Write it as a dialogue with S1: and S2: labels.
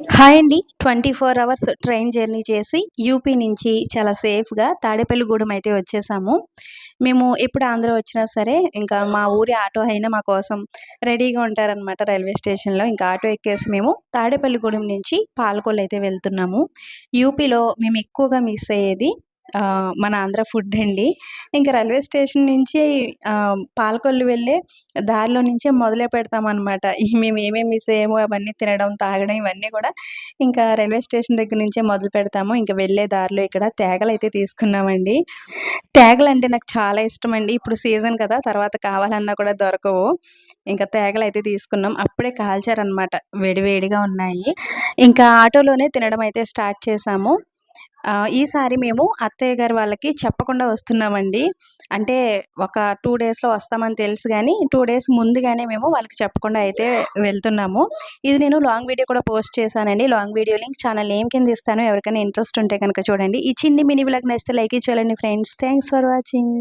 S1: Hi అండి. Twenty four hours train journey చేసి UP నుంచి చాలా సేఫ్గా తాడేపల్లిగూడెం అయితే వచ్చేసాము. మేము ఎప్పుడు ఆంధ్ర వచ్చినా సరే ఇంకా మా ఊరి ఆటో అయినా మా కోసం రెడీగా ఉంటారనమాట రైల్వే స్టేషన్లో. ఇంకా ఆటో ఎక్కేసి మేము తాడేపల్లిగూడెం నుంచి పాలకొల్లు అయితే వెళ్తున్నాము. యూపీలో మేము ఎక్కువగా మిస్ అయ్యేది మన ఆంధ్ర ఫుడ్ అండి. ఇంకా రైల్వే స్టేషన్ నుంచి పాలకొల్లు వెళ్ళే దారిలో నుంచే మొదలే పెడతామన్నమాట. మేము ఏమేమి మిస్ అయ్యామో అవన్నీ తినడం తాగడం ఇవన్నీ కూడా ఇంకా రైల్వే స్టేషన్ దగ్గర నుంచే మొదలు పెడతాము. ఇంకా వెళ్ళే దారిలో ఇక్కడ తేగలు అయితే తీసుకున్నామండి. తేగలు అంటే నాకు చాలా ఇష్టం అండి. ఇప్పుడు సీజన్ కదా తర్వాత కావాలన్నా కూడా దొరకవు. ఇంకా తేగలు అయితే తీసుకున్నాం. అప్పుడే కాల్చారనమాట వేడివేడిగా ఉన్నాయి. ఇంకా ఆటోలోనే తినడం అయితే స్టార్ట్ చేశాము ఈసారి మేము అత్తయ్య గారి వాళ్ళకి చెప్పకుండా వస్తున్నామండి. అంటే ఒక టూ డేస్లో వస్తామని తెలుసు కానీ టూ డేస్ ముందుగానే మేము వాళ్ళకి చెప్పకుండా అయితే వెళ్తున్నాము. ఇది నేను లాంగ్ వీడియో కూడా పోస్ట్ చేశానండి. లాంగ్ వీడియో లింక్ ఛానల్ ఏం కింద ఇస్తాను. ఎవరికైనా ఇంట్రెస్ట్ ఉంటే కనుక చూడండి. ఈ చిన్ని మినీ బ్లాగ్ నచ్చితే లైక్ ఇచ్చేయాలండి ఫ్రెండ్స్. Thanks for watching.